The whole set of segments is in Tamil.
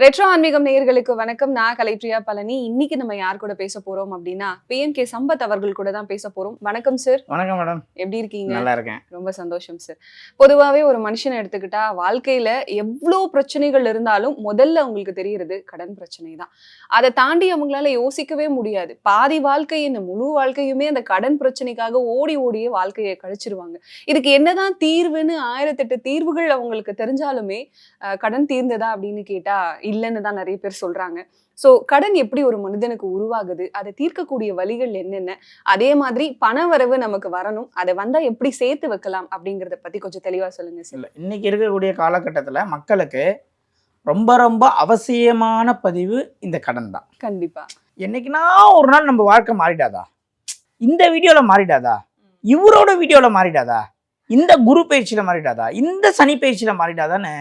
ரெட்ரோ ஆன்மீகம் நேயர்களுக்கு வணக்கம். நான் கலைப்ரியா பழனி. இன்னைக்கு நம்ம யார் கூட பேச போறோம் அப்படின்னா பிஎன் கே சம்பத் அவர்கள் கூட தான் பேச போறோம். வணக்கம் சார் வணக்கம் மேடம் எப்படி இருக்கீங்க? நல்லா இருக்கேன். ரொம்ப சந்தோஷம் சார் பொதுவாவே ஒரு மனுஷனை எடுத்துக்கிட்டா வாழ்க்கையில எவ்வளோ பிரச்சனைகள் இருந்தாலும் முதல்ல அவங்களுக்கு தெரியறது கடன் பிரச்சனை தான். அதை தாண்டி அவங்களால யோசிக்கவே முடியாது. பாதி வாழ்க்கை இந்த முழு வாழ்க்கையுமே அந்த கடன் பிரச்சனைக்காக ஓடி ஓடியே வாழ்க்கையை கழிச்சிருவாங்க. இதுக்கு என்னதான் தீர்வுன்னு ஆயிரத்தெட்டு தீர்வுகள் அவங்களுக்கு தெரிஞ்சாலுமே கடன் தீர்ந்ததா அப்படின்னு கேட்டா இல்லைன்னு தான் நிறைய பேர் சொல்றாங்க. சோ கடன் எப்படி ஒரு மனிதனுக்கு உருவாகுது? அதை தீர்க்கக்கூடிய வழிகள் என்னென்ன? அதே மாதிரி பண வரவு நமக்கு வரணும். அதை வந்தா எப்படி சேர்த்து வைக்கலாம் அப்படிங்கறத பத்தி கொஞ்சம் தெளிவா சொல்லுங்க சார் இன்னைக்கு இருக்கக்கூடிய காலகட்டத்தில் மக்களுக்கு ரொம்ப ரொம்ப அவசியமான பதிவு இந்த கடன் தான். கண்டிப்பா. என்னைக்குனா ஒரு நாள் நம்ம வாழ்க்கை மாறிடாதா? இந்த வீடியோவில் மாறிடாதா? இவரோட வீடியோவில் மாறிடாதா? இந்த குரு பயிற்சியில் மாறிடாதா? இந்த சனி பயிற்சியில் மாறிடாதான்னு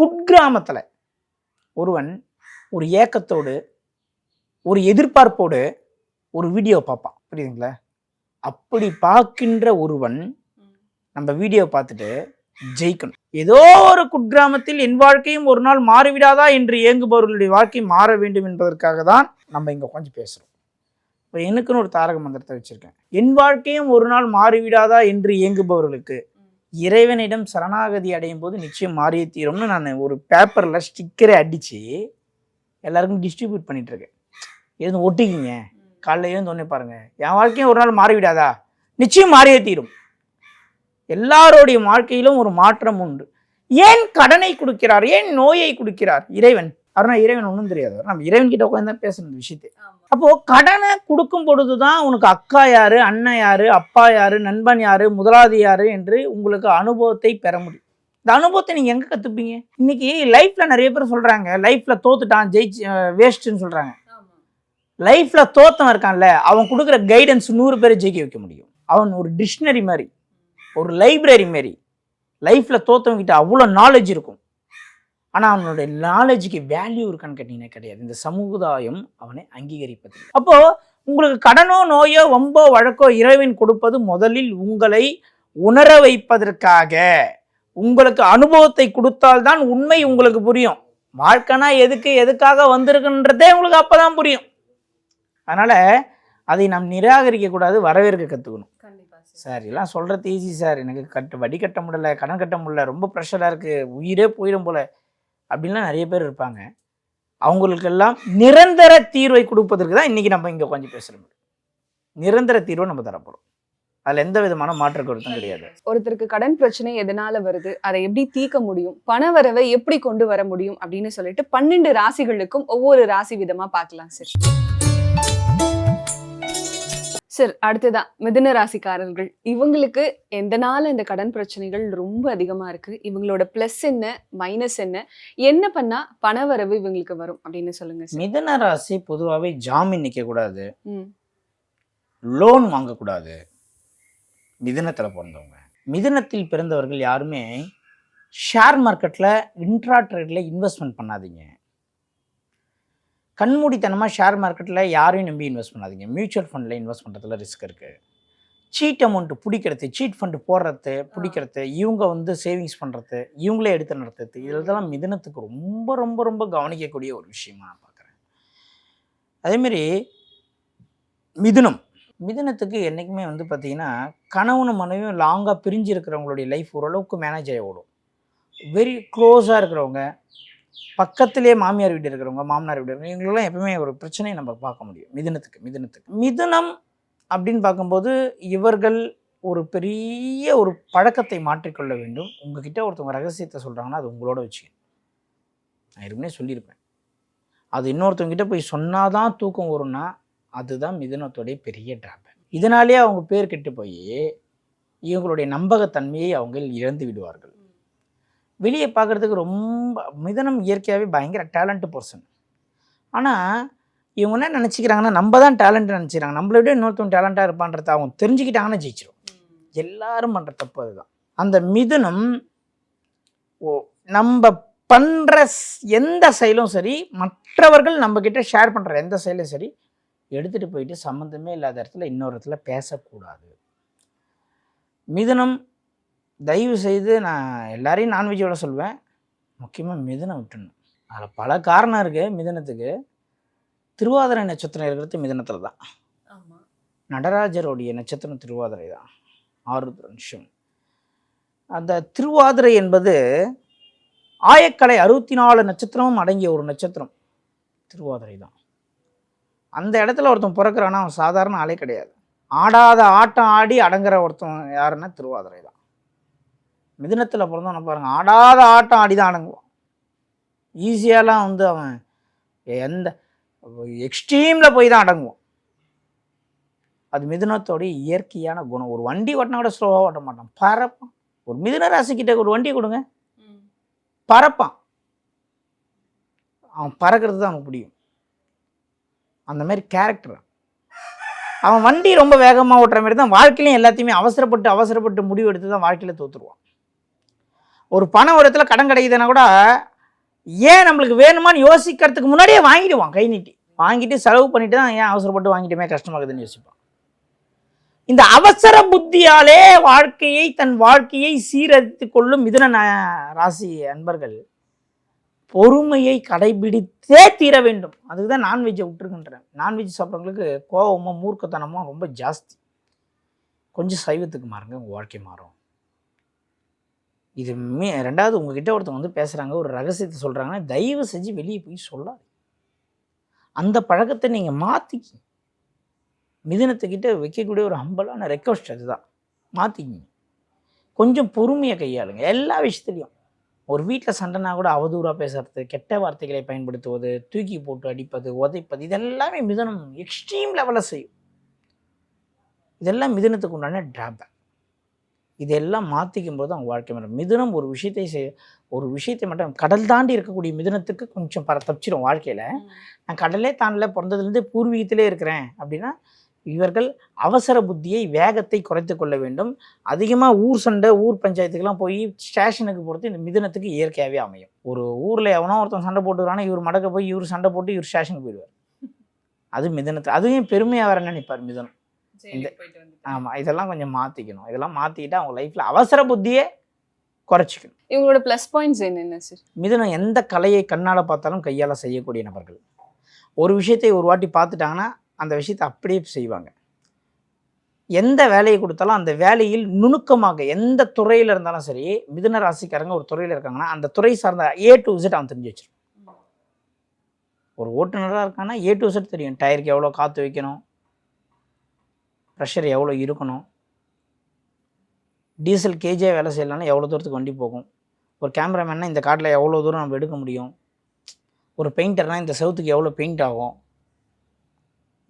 குட்கிராமத்தில் ஒருவன் ஒரு ஏக்கத்தோடு ஒரு எதிர்பார்ப்போடு ஒரு வீடியோ பார்ப்பான். புரியுதுங்களா? அப்படி பார்க்கின்ற ஒருவன் நம்ம வீடியோ பார்த்துட்டு ஜெயிக்கணும். ஏதோ ஒரு குட்கிராமத்தில் என் வாழ்க்கையும் ஒரு நாள் மாறிவிடாதா என்று ஏங்குபவர்களுடைய வாழ்க்கை மாற வேண்டும் என்பதற்காக தான் நம்ம இங்கே கொஞ்சம் பேசுகிறோம் இப்போ எனக்குன்னு ஒரு தாரக மந்திரத்தை வச்சுருக்கேன். என் வாழ்க்கையும் ஒரு நாள் மாறிவிடாதா என்று ஏங்குபவர்களுக்கு இறைவனிடம் சரணாகதி அடையும் போது நிச்சயம் மாறியே தீரும்னு நான் ஒரு பேப்பரில் ஸ்டிக்கரை அடித்து எல்லாருக்கும் டிஸ்ட்ரிபியூட் பண்ணிகிட்ருக்கேன் இருக்கேன் எழுந்து ஒட்டிக்கிங்க. காலையில் எழுந்து ஒன்றே பாருங்கள் என் வாழ்க்கையும் ஒரு நாள் மாறிவிடாதா? நிச்சயம் மாறியே தீரும். எல்லாருடைய வாழ்க்கையிலும் ஒரு மாற்றம் உண்டு. ஏன் கடனை கொடுக்கிறார்? ஏன் நோயை கொடுக்கிறார்? இறைவன் அவர்னா இறைவன் ஒன்றும் தெரியாது. நம்ம இறைவன் கிட்ட உட்காந்து தான் பேசணும் இந்த விஷயத்தை. அப்போ கடனை கொடுக்கும் பொழுதுதான் உனக்கு அக்கா யாரு அண்ணன் யாரு அப்பா யாரு நண்பன் யாரு முதலாளி யாரு என்று உங்களுக்கு அனுபவத்தை பெற முடியும். இந்த அனுபவத்தை நீங்க எங்க கத்துப்பீங்க? இன்னைக்கு லைஃப்ல நிறைய பேர் சொல்றாங்க லைஃப்ல தோத்துட்டான் ஜெயிச்சு வேஸ்ட்னு சொல்றாங்க. லைஃப்ல தோத்தவன் இருக்கான்ல அவன் கொடுக்குற கைடன்ஸ் நூறு பேரை ஜெயிக்க வைக்க முடியும். அவன் ஒரு டிக்ஷனரி மாதிரி ஒரு லைப்ரரி மாதிரி. லைஃப்ல தோத்தவங்க கிட்ட அவ்வளோ நாலேஜ் இருக்கும். ஆனா அவனோட நாலேஜுக்கு வேல்யூ இருக்கான்னு கேட்டீங்கன்னா கிடையாது. இந்த சமுதாயம் அவனை அங்கீகரிப்பது. அப்போ உங்களுக்கு கடனோ நோயோ வம்போ வழக்கோ இறைவன் கொடுப்பது முதலில் உங்களை உணர வைப்பதற்காக. உங்களுக்கு அனுபவத்தை கொடுத்தால்தான் உண்மை உங்களுக்கு புரியும். வாழ்க்கைனா எதுக்கு எதுக்காக வந்திருக்குன்றதே உங்களுக்கு அப்பதான் புரியும். அதனால அதை நாம் நிராகரிக்க கூடாது வரவேற்க கண்டிப்பா சார் எல்லாம் சொல்றது ஈஸி சார். எனக்கு கட்டு வட்டி கட்ட முடியல கடன் கட்ட முடியல ரொம்ப ப்ரெஷராக இருக்கு. உயிரே போயிடும் போல. அப்படின்லாம் நிறைய பேர் இருப்பாங்க. அவங்களுக்கெல்லாம் நிரந்தர தீர்வை கொடுப்பதற்கு தான் இன்னைக்கு நம்ம இங்கே கொஞ்சம் பேசுகிறோம் நிரந்தர தீர்வை நம்ம தரப்போகிறோம் அதில் எந்த விதமான மாற்று கருத்தும் கிடையாது. ஒருத்தருக்கு கடன் பிரச்சனை எதனால வருது அதை எப்படி தீர்க்க முடியும் பண வரவை எப்படி கொண்டு வர முடியும் அப்படின்னு சொல்லிட்டு பன்னெண்டு ராசிகளுக்கும் ஒவ்வொரு ராசி விதமா பார்க்கலாம் சார் சார் அடுத்ததான் மிதுன ராசிக்காரர்கள். இவங்களுக்கு எந்த நாள் இந்த கடன் பிரச்சனைகள் ரொம்ப அதிகமா இருக்கு? இவங்களோட பிளஸ் என்ன மைனஸ் என்ன? என்ன பண்ணா பண வரவு இவங்களுக்கு வரும்? அப்படின்னு சொல்லுங்க மிதன ராசி பொதுவாகவே ஜாமீன் நிற்கக்கூடாது லோன் வாங்கக்கூடாது மிதுனத்தில் பிறந்தவங்க. மிதுனத்தில் பிறந்தவர்கள் யாருமே ஷேர் மார்க்கெட்டில் இன்ட்ரா ட்ரேடில் இன்வெஸ்ட்மெண்ட் பண்ணாதீங்க. கண்மூடித்தனமாக ஷேர் மார்க்கெட்டில் யாரையும் நம்பி இன்வெஸ்ட் பண்ணாதீங்க. மியூச்சுவல் ஃபண்டில் இன்வெஸ்ட் பண்ணுறதுல ரிஸ்க் இருக்குது சீட் அமௌண்ட் பிடிக்கிறது சீட் ஃபண்டு போடுறது பிடிக்கிறது இவங்க வந்து சேவிங்ஸ் பண்ணுறது இவங்களே எடுத்து நடத்துறது இதெல்லாம் மிதுனத்துக்கு ரொம்ப ரொம்ப ரொம்ப கவனிக்கக்கூடிய ஒரு விஷயமா நான் பார்க்குறேன். அதேமாரி மிதுனம். மிதுனத்துக்கு என்றைக்குமே வந்து பார்த்தீங்கன்னா கணவனும் மனைவியும் லாங்காக பிரிஞ்சு இருக்கிறவங்களுடைய லைஃப் ஓரளவுக்கு மேனேஜ் ஆகி ஓடும். வெரி க்ளோஸாக இருக்கிறவங்க பக்கத்திலே மாமியார் வீடு இருக்கிறவங்க மாமனார் வீடு இருக்கிறவங்க இவங்களெல்லாம் எப்பவுமே ஒரு பிரச்சனையை நம்ம பார்க்க முடியும். மிதுனத்துக்கு மிதுனத்துக்கு. மிதுனம் அப்படின்னு பார்க்கும்போது இவர்கள் ஒரு பெரிய ஒரு பழக்கத்தை மாற்றிக்கொள்ள வேண்டும். உங்ககிட்ட ஒருத்தவங்க ரகசியத்தை சொல்கிறாங்கன்னா அது உங்களோட வச்சுக்கணும் நான் ஏற்கனவே சொல்லியிருப்பேன். அது இன்னொருத்தவங்க போய் போய் சொன்னாதான் தூக்கம் வரும்னா அதுதான் மிதுனத்துடைய பெரிய டிராபேக் இதனாலேயே அவங்க பேர் கெட்டு போய் இவங்களுடைய நம்பகத்தன்மையை அவங்க இழந்து விடுவார்கள். வெளியே பார்க்குறதுக்கு ரொம்ப மிதனம் இயற்கையாகவே பயங்கர டேலண்ட் பர்சன் ஆனால் இவங்க என்ன நினச்சிக்கிறாங்கன்னா நம்ம தான் டேலண்ட் நினச்சிக்கிறாங்க. நம்மளை விட இன்னொருத்தவங்க டேலண்ட்டாக இருப்பான்றத அவங்க தெரிஞ்சுக்கிட்டாங்கன்னா ஜெயிச்சிடும் எல்லாரும் பண்ணுற தப்பு அதுதான். அந்த மிதுனம் ஓ நம்ம பண்ணுற எந்த செயலும் சரி மற்றவர்கள் நம்மக்கிட்ட ஷேர் பண்ணுற எந்த செயலும் சரி எடுத்துகிட்டு போயிட்டு சம்மந்தமே இல்லாத இடத்துல இன்னொரு இடத்துல பேசக்கூடாது. மிதுனம் தயவு செய்து நான் எல்லாரையும் நான்வெஜ்ஜோட சொல்வேன். முக்கியமாக மிதுனம் விட்டுணும். அதில் பல காரணம் இருக்குது மிதனத்துக்கு. திருவாதிரை நட்சத்திரம் இருக்கிறது மிதனத்தில் தான். நடராஜருடைய நட்சத்திரம் திருவாதிரை தான். ஆருத்ர நிமிஷம் அந்த திருவாதிரை என்பது ஆயக்கலை அறுபத்தி நாலு நட்சத்திரமும் அடங்கிய ஒரு நட்சத்திரம். திருவாதிரை தான். அந்த இடத்துல ஒருத்தன் பிறக்கிறான்னா அவன் சாதாரண ஆளே கிடையாது. ஆடாத ஆட்டம் ஆடி அடங்குற ஒருத்தன் யாருன்னா திருவாதிரை தான். மிதுனத்தில் பிறந்தவன பாருங்க. ஆடாத ஆட்டம் ஆடி தான் அடங்குவான் ஈஸியாலாம் வந்து அவன் எந்த எக்ஸ்ட்ரீமில் போய் தான் அடங்குவான். அது மிதுனத்தோடைய இயற்கையான குணம். ஒரு வண்டி ஓட்டினா கூட ஸ்லோவாக ஓட்ட மாட்டான். பறப்பான். ஒரு மிதுன ராசிக்கிட்ட ஒரு வண்டி கொடுங்க. பறப்பான். அவன் பறக்கிறது தான் அவனுக்கு பிடிக்கும். அந்த மாதிரி கேரக்டர் அவன் வண்டி ரொம்ப வேகமாக ஓட்டுற மாதிரி தான் வாழ்க்கையிலையும் எல்லாத்தையுமே அவசரப்பட்டு அவசரப்பட்டு முடிவு எடுத்து தான் வாழ்க்கையில் தோத்துருவான். ஒரு பணம் ஒரு இடத்துல கடன் கிடைக்குதுன்னா கூட ஏன் நம்மளுக்கு வேணுமான்னு யோசிக்கிறதுக்கு முன்னாடியே வாங்கிடுவான் கை நீட்டி. வாங்கிட்டு செலவு பண்ணிட்டு தான் ஏன் அவசரப்பட்டு வாங்கிட்டுமே கஷ்டமாகுதுன்னு யோசிப்பான். இந்த அவசர புத்தியாலே வாழ்க்கையை தன் வாழ்க்கையை சீரழித்து கொள்ளும் மிதுன ராசி அன்பர்கள் பொறுமையை கடைபிடித்தே தீர வேண்டும். அதுக்கு தான் நான்வெஜ்ஜை விட்டுருக்கின்றேன் நான்வெஜ் சாப்பிட்றவங்களுக்கு கோபமும் மூர்க்கத்தனமும் ரொம்ப ஜாஸ்தி. கொஞ்சம் சைவத்துக்கு மாறுங்க உங்கள் வாழ்க்கை மாறும். இது மே ரெண்டாவது உங்ககிட்ட ஒருத்தவங்க வந்து பேசுகிறாங்க ஒரு ரகசியத்தை சொல்கிறாங்கன்னா தயவு செஞ்சு வெளியே போய் சொல்லாது அந்த பழக்கத்தை நீங்கள் மாற்றிக்கி மிதினத்துக்கிட்ட வைக்கக்கூடிய ஒரு ஹம்பலான ரெக்வஸ்ட் அதுதான். மாற்றிக்கிங்க கொஞ்சம் பொறுமையை கையாளுங்க. எல்லா விஷயத்துலையும். ஒரு வீட்டில் சண்டைனா கூட அவதூறாக பேசுறது கெட்ட வார்த்தைகளை பயன்படுத்துவது தூக்கி போட்டு அடிப்பது உதைப்பது இதெல்லாமே மிதனம் எக்ஸ்ட்ரீம் லெவலில் செய்யும். இதெல்லாம் மிதனத்துக்கு உண்டான ட்ராபேக் இதெல்லாம் மாற்றிக்கும் போது அவங்க வாழ்க்கை மாறும் மிதுனம் ஒரு விஷயத்தை செய் ஒரு விஷயத்தை மட்டும் கடல் தாண்டி இருக்கக்கூடிய மிதுனத்துக்கு கொஞ்சம் பர தப்பிச்சிடும் வாழ்க்கையில். நான் கடலே தாண்டல பிறந்ததுலேருந்து பூர்வீகத்திலே இருக்கிறேன் அப்படின்னா இவர்கள் அவசர புத்தியை வேகத்தை குறைத்து கொள்ள வேண்டும். அதிகமாக ஊர் சண்டை ஊர் பஞ்சாயத்துக்கெல்லாம் போய் ஸ்டேஷனுக்கு போகிறது இந்த மிதுனத்துக்கு இயற்கையாகவே அமையும். ஒரு ஊரில் எவனோ ஒருத்தன் சண்டை போட்டுக்கிறானா இவர் மடக்க போய் இவர் சண்டை போட்டு இவர் ஸ்டேஷனுக்கு போயிடுவார். அது மிதுனத்தை அதுவும் பெருமையாக வர நினைப்பார் மிதுனம்? ஆமாம் இதெல்லாம் கொஞ்சம் மாற்றிக்கணும் இதெல்லாம் மாற்றிக்கிட்டு அவங்க லைஃப்பில் அவசர புத்தியே குறைச்சிக்கணும். இவங்களோட ப்ளஸ் பாயிண்ட்ஸ் என்னென்ன சார் மிதுனம் எந்த கலையை கண்ணால் பார்த்தாலும் கையால் செய்யக்கூடிய நபர்கள். ஒரு விஷயத்தை ஒரு வாட்டி பார்த்துட்டாங்கன்னா அந்த விஷயத்தை அப்படியே செய்வாங்க. எந்த வேலையை கொடுத்தாலும் அந்த வேலையில் நுணுக்கமாக எந்த துறையில் இருந்தாலும் சரி மிதுன ராசிக்காரங்க ஒரு துறையில் இருக்காங்கன்னா அந்த துறை சார்ந்த ஏ டு Z அவன் தெரிஞ்சு வச்சிருக்கான் ஒரு ஓட்டுநராக இருக்கான்னா ஏ டு Z தெரியும். டயருக்கு எவ்வளோ காற்று வைக்கணும் ப்ரெஷர் எவ்வளோ இருக்கணும்? டீசல் கேஜியாக வேலை செய்யலைன்னா எவ்வளோ தூரத்துக்கு வண்டி போகும்? ஒரு கேமராமேன்னா இந்த காட்டில் எவ்வளோ தூரம் நம்ம எடுக்க முடியும்? ஒரு பெயிண்டர்னால் இந்த செவத்துக்கு எவ்வளோ பெயிண்ட் ஆகும்?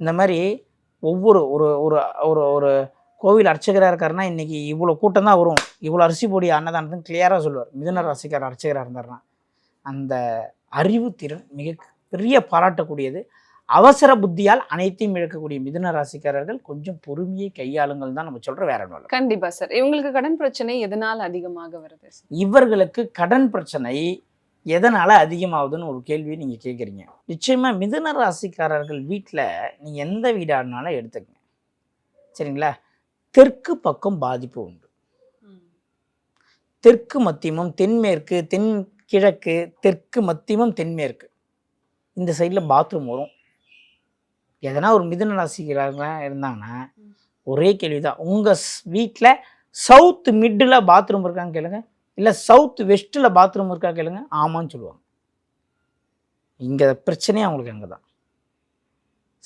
இந்த மாதிரி ஒவ்வொரு ஒரு ஒரு ஒரு ஒரு கோவில் அர்ச்சகராக இருக்காருன்னா இன்றைக்கி இவ்வளோ கூட்டம் தான் வரும். இவ்வளோ அரிசி பொடி அன்னதானத்துன்னு கிளியராக சொல்லுவார். மிதுன ராசிக்கார அர்ச்சகராக இருந்தார்னா அந்த அறிவுத்திறன் மிக பெரிய பாராட்டக்கூடியது. அவசர புத்தியால் அனைத்தையும் இழக்கக்கூடிய மிதுன ராசிக்காரர்கள் கொஞ்சம் பொறுமையை கையாளுங்கள் தான் நம்ம சொல்கிற வேற ஒன்றும் கண்டிப்பா சார் இவங்களுக்கு கடன் பிரச்சனை எதனால் அதிகமாக வருது இவர்களுக்கு கடன் பிரச்சனை எதனால் அதிகமாகுதுன்னு ஒரு கேள்வியை நீங்கள் கேட்குறீங்க நிச்சயமாக மிதுன ராசிக்காரர்கள் வீட்டில் நீங்கள் எந்த வீடானாலும் எடுத்துக்கங்க. சரிங்களா? தெற்கு பக்கம் பாதிப்பு உண்டு. தெற்கு மத்தியமும் தென்மேற்கு தென் கிழக்கு தெற்கு மத்தியமும் தென்மேற்கு இந்த சைடில் பாத்ரூம் வரும். எதனா ஒரு மிதுன ராசிக்காரங்களாம் இருந்தாங்கன்னா ஒரே கேள்வி தான் உங்கள் வீட்டில் சவுத் மிட்டில் பாத்ரூம் இருக்கான்னு கேளுங்க. இல்லை சவுத் வெஸ்ட்டில் பாத்ரூம் இருக்கா கேளுங்க. ஆமான்னு சொல்லுவாங்க. இங்கே பிரச்சனையே அவங்களுக்கு அங்கே தான்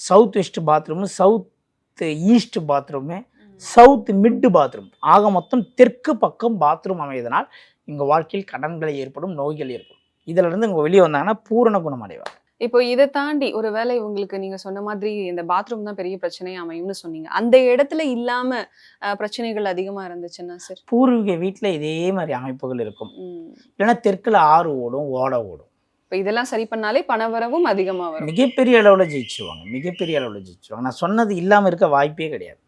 south west bathroom south east bathroom south mid bathroom. ஆக மொத்தம் தெற்கு பக்கம் பாத்ரூம் அமைவதனால் இங்கே வாழ்க்கையில் கடன்களை ஏற்படும் நோய்கள் ஏற்படும். இதுல இருந்து இவங்க வெளியே வந்தாங்கன்னா பூரண குணம் அடைவாங்க இப்போ இதை தாண்டி ஒருவேளை இவங்களுக்கு நீங்க சொன்ன மாதிரி இந்த பாத்ரூம் தான் பெரிய பிரச்சனையா அமையும்னு சொன்னீங்க. அந்த இடத்துல இல்லாம பிரச்சனைகள் அதிகமா இருந்துச்சுன்னா சார் பூர்வீக வீட்டில் இதே மாதிரி அமைப்புகள் இருக்கும். இல்லைன்னா தெற்குல ஆறு ஓடும் ஓடை ஓடும். இப்போ இதெல்லாம் சரி பண்ணாலே பணவரவும் அதிகமா வரும். மிகப்பெரிய அளவில் ஜெயிச்சிருவாங்க. மிகப்பெரிய அளவில் ஜெயிச்சிருவாங்க. நான் சொன்னது இல்லாமல் இருக்க வாய்ப்பே கிடையாது.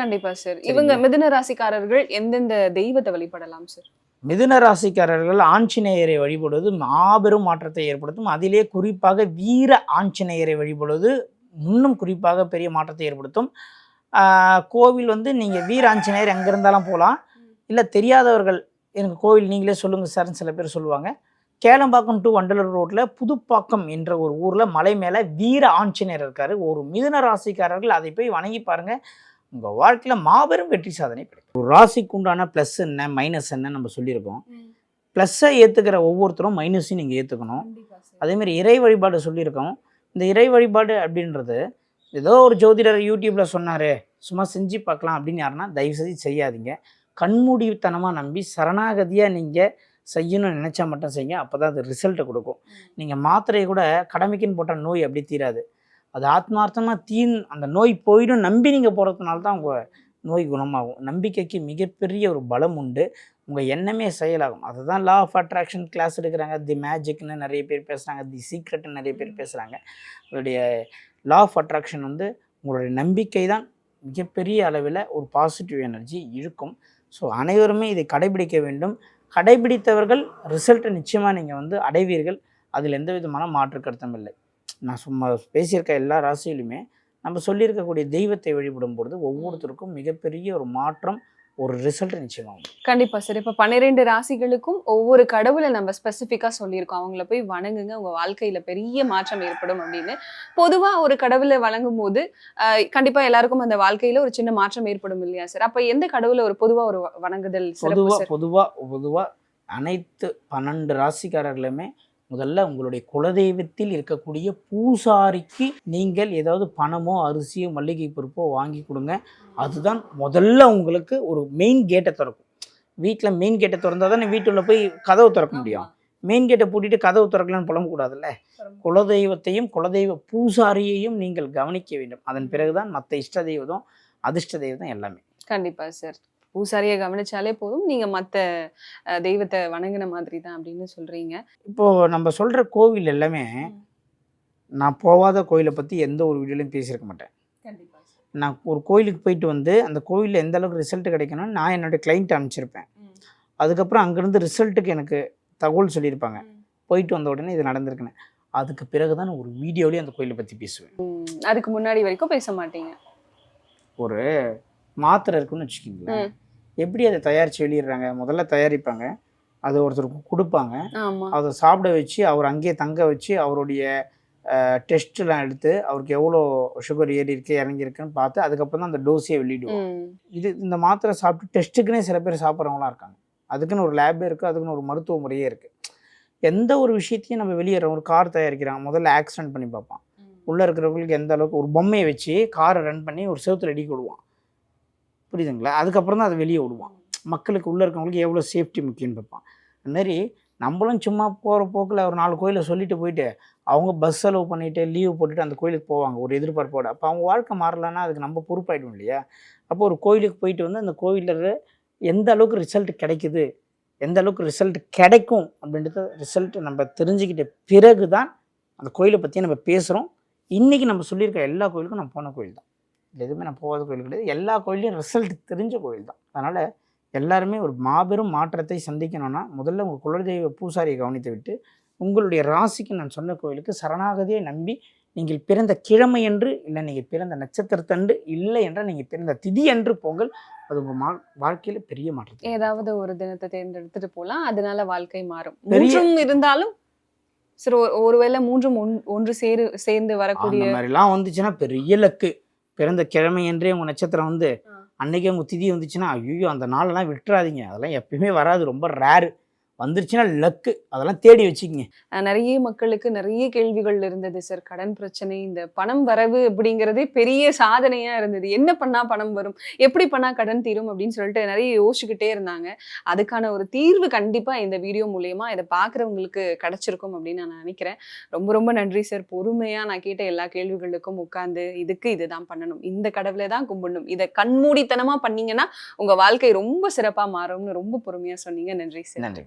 கண்டிப்பா சார் இவங்க மிதுன ராசிக்காரர்கள் எந்தெந்த தெய்வத்தை வழிபடலாம் சார் மிதுன ராசிக்காரர்கள் ஆஞ்சநேயரை வழிபடுவது மாபெரும் மாற்றத்தை ஏற்படுத்தும். அதிலே குறிப்பாக வீர ஆஞ்சநேயரை வழிபடுவது இன்னும் குறிப்பாக பெரிய மாற்றத்தை ஏற்படுத்தும். கோவில் வந்து நீங்கள் வீர ஆஞ்சநேயர் எங்கே இருந்தாலும் போகலாம் இல்லை தெரியாதவர்கள் எனக்கு கோவில் நீங்களே சொல்லுங்கள் சார்னு சில பேர் சொல்லுவாங்க. கேளம்பாக்கம் டு வண்டலூர் ரோட்டில் புதுப்பாக்கம் என்ற ஒரு ஊரில் மலை மேலே வீர ஆஞ்சநேயர் இருக்கார். ஒரு மிதுன ராசிக்காரர்கள் அதை போய் வணங்கி பாருங்கள் உங்கள் வாழ்க்கையில் மாபெரும் வெற்றி சாதனை கிடைக்கும். ஒரு ராசிக்கு உண்டான ப்ளஸ் என்ன மைனஸ் என்ன நம்ம சொல்லியிருக்கோம். ப்ளஸ்ஸை ஏற்றுக்கிற ஒவ்வொருத்தரும் மைனஸையும் நீங்கள் ஏற்றுக்கணும் அதேமாதிரி இறை வழிபாடு சொல்லியிருக்கோம். இந்த இறை வழிபாடு அப்படின்றது ஏதோ ஒரு ஜோதிடர் யூடியூப்பில் சொன்னார் சும்மா செஞ்சு பார்க்கலாம் அப்படின்னு யாருன்னா தயவு செஞ்சு செய்யாதீங்க. கண்மூடித்தனமாக நம்பி சரணாகதியாக நீங்கள் செய்யணும்னு நினச்சா மட்டும் செய்யுங்க. அப்போ தான் அது ரிசல்ட்டை கொடுக்கும். நீங்கள் மாத்திரையை கூட கடமைக்குன்னு போட்ட நோய் அப்படி தீராது. அது ஆத்மார்த்தமாக தீன் அந்த நோய் போயிடும் நம்பி நீங்கள் போகிறதுனால தான் உங்கள் நோய் குணமாகும். நம்பிக்கைக்கு மிகப்பெரிய ஒரு பலம் உண்டு. உங்கள் எண்ணமே செயலாகும். அதுதான் லா ஆஃப் அட்ராக்ஷன் கிளாஸ் எடுக்கிறாங்க. தி மேஜிக்னு நிறைய பேர் பேசுகிறாங்க தி சீக்ரெட்னு நிறைய பேர் பேசுகிறாங்க அதோடைய லா ஆஃப் அட்ராக்ஷன் வந்து உங்களுடைய நம்பிக்கை தான் மிகப்பெரிய அளவில் ஒரு பாசிட்டிவ் எனர்ஜி இருக்கும். ஸோ அனைவருமே இதை கடைபிடிக்க வேண்டும். கடைபிடித்தவர்கள் ரிசல்ட்டை நிச்சயமாக நீங்கள் வந்து அடைவீர்கள். அதில் எந்த விதமான மாற்று கருத்தும் இல்லை. நான் சும்மா பேசியிருக்க எல்லா ராசியிலுமே நம்ம சொல்லியிருக்கக்கூடிய தெய்வத்தை வழிபடும் பொழுது ஒவ்வொருத்தருக்கும் மிகப்பெரிய ஒரு மாற்றம் ஒரு ரிசல்ட் நிச்சயமாகும். கண்டிப்பா சார் இப்ப பன்னிரெண்டு ராசிகளுக்கும் ஒவ்வொரு கடவுளை நம்ம ஸ்பெசிஃபிக்கா சொல்லியிருக்கோம். அவங்கள போய் வணங்குங்க. உங்க வாழ்க்கையில பெரிய மாற்றம் ஏற்படும் அப்படின்னு. பொதுவா ஒரு கடவுளை வணங்கும் போது ஆஹ், கண்டிப்பா எல்லாருக்கும் அந்த வாழ்க்கையில ஒரு சின்ன மாற்றம் ஏற்படும் இல்லையா சார் அப்ப எந்த கடவுளை ஒரு பொதுவா ஒரு வணங்குதல் பொதுவாக பொதுவாக பொதுவாக அனைத்து பன்னெண்டு ராசிக்காரர்களுமே முதல்ல உங்களுடைய குலதெய்வத்தில் இருக்கக்கூடிய பூசாரிக்கு நீங்கள் ஏதாவது பணமோ அரிசியோ மல்லிகை பொறுப்போ வாங்கி கொடுங்க. அதுதான் முதல்ல உங்களுக்கு ஒரு மெயின் கேட்டை திறக்கும். வீட்டில் மெயின் கேட்டை திறந்தா தானே வீட்டுள்ள போய் கதவு திறக்க முடியும். மெயின் கேட்டை பூட்டிட்டு கதவு திறக்கலான்னு புலம்பக்கூடாதுல்ல குலதெய்வத்தையும் குலதெய்வ பூசாரியையும் நீங்கள் கவனிக்க வேண்டும். அதன் பிறகுதான் மற்ற இஷ்ட தெய்வதம் அதிர்ஷ்ட தெய்வதம் எல்லாமே. கண்டிப்பா சார் பூசாரியை கவனிச்சாலே போதும். நீங்க மத்த அஹ், தெய்வத்தை வணங்கின மாதிரி தான் அப்படின்னு சொல்றீங்க. இப்போ நம்ம சொல்ற கோவில் எல்லாமே நான் போகாத கோயிலை பத்தி எந்த ஒரு வீடியோலையும் பேசியிருக்க மாட்டேன். கண்டிப்பா நான் ஒரு கோயிலுக்கு போயிட்டு வந்து அந்த கோயிலில் எந்த அளவுக்கு ரிசல்ட் கிடைக்கணும்னு நான் என்னோட கிளைண்ட் அனுப்பிச்சிருப்பேன். அதுக்கப்புறம் அங்கேருந்து ரிசல்ட்டுக்கு எனக்கு தகவல் சொல்லியிருப்பாங்க. போயிட்டு வந்த உடனே இது நடந்திருக்குன்னு. அதுக்கு பிறகு தான் ஒரு வீடியோலேயே அந்த கோயிலை பற்றி பேசுவேன். அதுக்கு முன்னாடி வரைக்கும் பேச மாட்டீங்க. ஒரு மாத்திரை இருக்குன்னு வச்சுக்கிங்களேன். எப்படி அதை தயாரித்து வெளியிடுறாங்க முதல்ல தயாரிப்பாங்க. அது ஒருத்தருக்கு கொடுப்பாங்க. அதை சாப்பிட வச்சு அவர் அங்கேயே தங்க வச்சு அவருடைய டெஸ்ட்லாம் எடுத்து அவருக்கு எவ்வளோ சுகர் ஏறி இருக்கு இறங்கியிருக்குன்னு பார்த்து அதுக்கப்புறம் தான் அந்த டோஸையை வெளியிடுவோம். இது இந்த மாத்திரை சாப்பிட்டு டெஸ்ட்டுக்குன்னே சில பேர் சாப்பிட்றவங்களாம் இருக்காங்க. அதுக்குன்னு ஒரு லேபே இருக்குது அதுக்குன்னு ஒரு மருத்துவ முறையே இருக்குது எந்த ஒரு விஷயத்தையும் நம்ம வெளியேறோம் ஒரு கார் தயாரிக்கிறாங்க. முதல்ல ஆக்சிடென்ட் பண்ணி பார்ப்பான். உள்ளே இருக்கிறவங்களுக்கு எந்த அளவுக்கு ஒரு பொம்மையை வச்சு காரை ரன் பண்ணி ஒரு செவுத்துல அடி விடுவான் புரியுதுங்களா? அதுக்கப்புறம் தான் அதை வெளியே விடுவான். மக்களுக்கு உள்ளே இருக்கவங்களுக்கு எவ்வளோ சேஃப்டி முக்கியம்னு பார்ப்பான். அதுமாரி நம்மளும் சும்மா போகிற போக்கில் ஒரு நாலு கோயிலை சொல்லிட்டு போயிட்டு அவங்க பஸ் செலவு பண்ணிவிட்டு லீவ் போட்டுட்டு அந்த கோயிலுக்கு போவாங்க ஒரு எதிர்பார்ப்போட. அப்போ அவங்க வாழ்க்கை மாறலன்னா அதுக்கு நம்ம பொறுப்பாயிடும் இல்லையா? அப்போ ஒரு கோயிலுக்கு போயிட்டு வந்து அந்த கோயிலில் எந்த அளவுக்கு ரிசல்ட் கிடைக்குது எந்த அளவுக்கு ரிசல்ட் கிடைக்கும் அப்படின்றத ரிசல்ட் நம்ம தெரிஞ்சுக்கிட்ட பிறகு தான் அந்த கோயிலை பற்றி நம்ம பேசுகிறோம் இன்றைக்கி நம்ம சொல்லியிருக்க எல்லா கோயிலுக்கும் நம்ம போன கோயில் தான். இது எதுவுமே நான் போகாத கோயில் கிடையாது. எல்லா கோயிலையும் ரிசல்ட் தெரிஞ்ச கோயில் தான். அதனால் எல்லாருமே ஒரு மாபெரும் மாற்றத்தை சந்திக்கணும்னா முதல்ல உங்கள் குலதெய்வ பூசாரியை கவனித்து விட்டு உங்களுடைய ராசிக்கு நான் சொன்ன கோயிலுக்கு சரணாகதியை நம்பி நீங்கள் பிறந்த கிழமை என்று இல்லை நீங்கள் பிறந்த நட்சத்திரத்தன்று இல்லை என்றால் நீங்கள் பிறந்த திதி என்று பொங்கல் அது உங்கள் மா வாழ்க்கையில் பெரிய மாற்றத்தை ஏதாவது ஒரு தினத்தை தேர்ந்தெடுத்துட்டு போலாம். அதனால வாழ்க்கை மாறும். மூன்றும் இருந்தாலும் சரி ஒரு- ஒருவேளை மூன்றும் ஒன்- ஒன்று சேரு சேர்ந்து வரக்கூடிய மாதிரிலாம் வந்துச்சுன்னா பெரிய லக்கு. பிறந்த கிழமை என்றே உங்கள் நட்சத்திரம் வந்து. அன்னைக்கே உங்கள் திதி வந்துச்சுன்னா ஐயோ அந்த நாளெல்லாம் விட்டுறாதீங்க. அதெல்லாம் எப்பயுமே வராது. ரொம்ப ரேரு வந்துருச்சுன்னா லக்கு. அதெல்லாம் தேடி வச்சுக்கிங்க. நிறைய மக்களுக்கு நிறைய கேள்விகள் இருந்தது சார் கடன் பிரச்சனை இந்த பணம் வரவு அப்படிங்கிறதே பெரிய சாதனையா இருந்தது. என்ன பண்ணா பணம் வரும்? எப்படி பண்ணா கடன் தீரும்? அப்படின்னு சொல்லிட்டு நிறைய யோசிச்சுக்கிட்டே இருந்தாங்க. அதுக்கான ஒரு தீர்வு கண்டிப்பா இந்த வீடியோ மூலியமா இதை பாக்குறவங்களுக்கு கிடைச்சிருக்கும் அப்படின்னு நான் நினைக்கிறேன். ரொம்ப ரொம்ப நன்றி சார். பொறுமையா நான் கேட்ட எல்லா கேள்விகளுக்கும் உட்கார்ந்து இதுக்கு இதுதான் பண்ணணும். இந்த கடவுளை தான் கும்பிடணும். இதை கண்மூடித்தனமா பண்ணீங்கன்னா உங்க வாழ்க்கை ரொம்ப சிறப்பா மாறும்னு ரொம்ப பொறுமையா சொன்னீங்க. நன்றி சார். நன்றி.